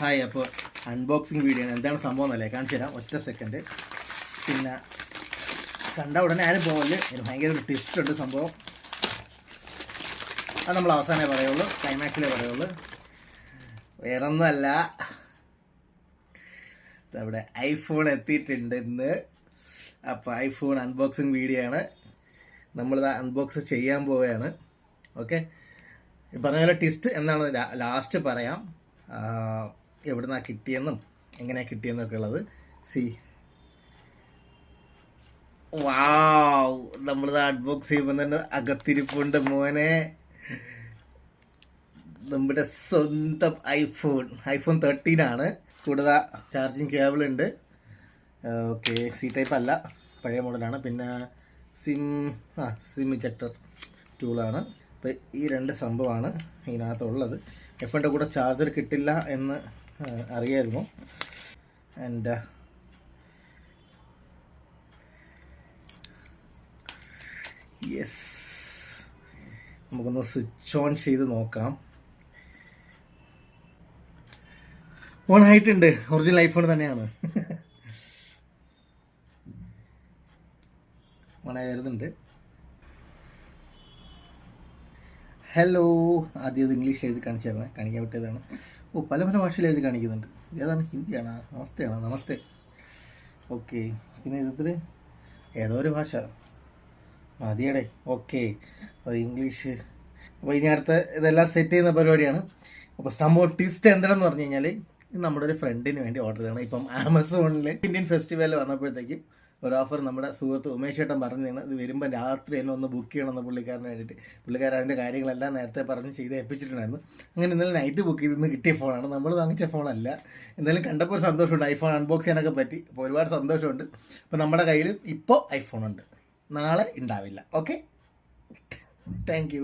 Hi അപ്പോൾ unboxing video ആണ്. എന്താണ് സംഭവം എന്നല്ലേ കാണിച്ചു തരാം. ഒറ്റ സെക്കൻഡ് പിന്നെ കണ്ട ഉടനെ ആരും പോകൽ എനിക്ക് ഭയങ്കര ഒരു ട്വിസ്റ്റ് ഉണ്ട് സംഭവം. അത് നമ്മൾ അവസാനമേ പറയുള്ളൂ. ക്ലൈമാക്സിലേ പറയുള്ളൂ. വേറെ ഒന്നുമല്ല നമ്മുടെ ഐഫോൺ എത്തിയിട്ടുണ്ട് ഇന്ന്. അപ്പോൾ ഐഫോൺ അൺബോക്സിങ് വീഡിയോ ആണ്. നമ്മളിത് അൺബോക്സ് ചെയ്യാൻ പോവുകയാണ്. ഓക്കെ പറഞ്ഞ പോലെ ടിസ്റ്റ് എന്നാണ് ലാസ്റ്റ് പറയാം. എവിടുന്നാണ് കിട്ടിയെന്നും എങ്ങനെയാണ് കിട്ടിയെന്നൊക്കെ ഉള്ളത്. സി. വാവ്. നമ്മളിത് അൺബോക്സ് ചെയ്യുമ്പോൾ തന്നെ അകത്തിരിപ്പുണ്ട് മോനെ. നമ്മുടെ സ്വന്തം ഐഫോൺ ഐഫോൺ തേർട്ടീൻ ആണ്. കൂടുതൽ ചാർജിങ് കേബിൾ ഉണ്ട്. ഓക്കെ സി ടൈപ്പ് അല്ല. പഴയ മോഡലാണ് പിന്നെ സിം ആ സിം ഇജക്ടർ ടൂളാണ് അപ്പോൾ ഈ രണ്ട് സംഭവമാണ് ഇതിനകത്തുള്ളത്. എഫിന്റെ കൂടെ ചാർജർ കിട്ടില്ല എന്ന് അറിയായിരുന്നു. ആൻഡ് യെസ് നമുക്കൊന്ന് സ്വിച്ച് ഓൺ ചെയ്ത് നോക്കാം. ഓൺ ആയിട്ടുണ്ട്. ഒറിജിനൽ ഐഫോൺ തന്നെയാണ്. ഓണായി വരുന്നുണ്ട്. ഹലോ ആദ്യം അത് ഇംഗ്ലീഷ് എഴുതി കാണിച്ചായിരുന്നു. കാണിക്കാൻ വിട്ടതാണ് ഓ പല പല ഭാഷയിൽ എഴുതി കാണിക്കുന്നുണ്ട്. ഏതാണ്? ഹിന്ദിയാണോ? നമസ്തേയാണോ നമസ്തേ. ഓക്കെ പിന്നെ ഇതിൽ ഏതോ ഒരു ഭാഷ. മതിയടെ. ഓക്കെ അത് ഇംഗ്ലീഷ് അപ്പോൾ ഇനി അടുത്ത ഇതെല്ലാം സെറ്റ് ചെയ്യുന്ന പരിപാടിയാണ്. അപ്പോൾ സംഭവം ട്വിസ്റ്റ് എന്താണെന്ന് പറഞ്ഞു കഴിഞ്ഞാൽ നമ്മുടെ ഒരു ഫ്രണ്ടിന് വേണ്ടി ഓർഡർ ചെയ്യണം ഇപ്പം ആമസോണിൽ ഇന്ത്യൻ ഫെസ്റ്റിവൽ വന്നപ്പോഴത്തേക്കും ഒരു ഓഫർ നമ്മുടെ സുഹൃത്ത് ഉമേഷ് ഏട്ടൻ പറഞ്ഞാണ് ഇത് വരുമ്പോൾ രാത്രി എന്നെ ഒന്ന് ബുക്ക് ചെയ്യണമെന്ന് പുള്ളിക്കാരന് വേണ്ടിയിട്ട്. പുള്ളിക്കാരൻ അതിന്റെ കാര്യങ്ങളെല്ലാം നേരത്തെ പറഞ്ഞ് ചെയ്ത് ഏൽപ്പിച്ചിട്ടുണ്ടായിരുന്നു. അങ്ങനെ ഇന്നലെ നൈറ്റ് ബുക്ക് ചെയ്ത് ഇന്ന് കിട്ടിയ ഫോണാണ് നമ്മൾ വാങ്ങിച്ച ഫോണല്ല എന്തായാലും കണ്ടപ്പോൾ ഒരു സന്തോഷമുണ്ട്. ഐഫോൺ അൺബോക്സ് ചെയ്യാനൊക്കെ പറ്റി. അപ്പോൾ ഒരുപാട് സന്തോഷമുണ്ട്. അപ്പോൾ നമ്മുടെ കയ്യിൽ ഇപ്പോൾ ഐഫോൺ ഉണ്ട്. നാളെ ഉണ്ടാവില്ല. Okay thank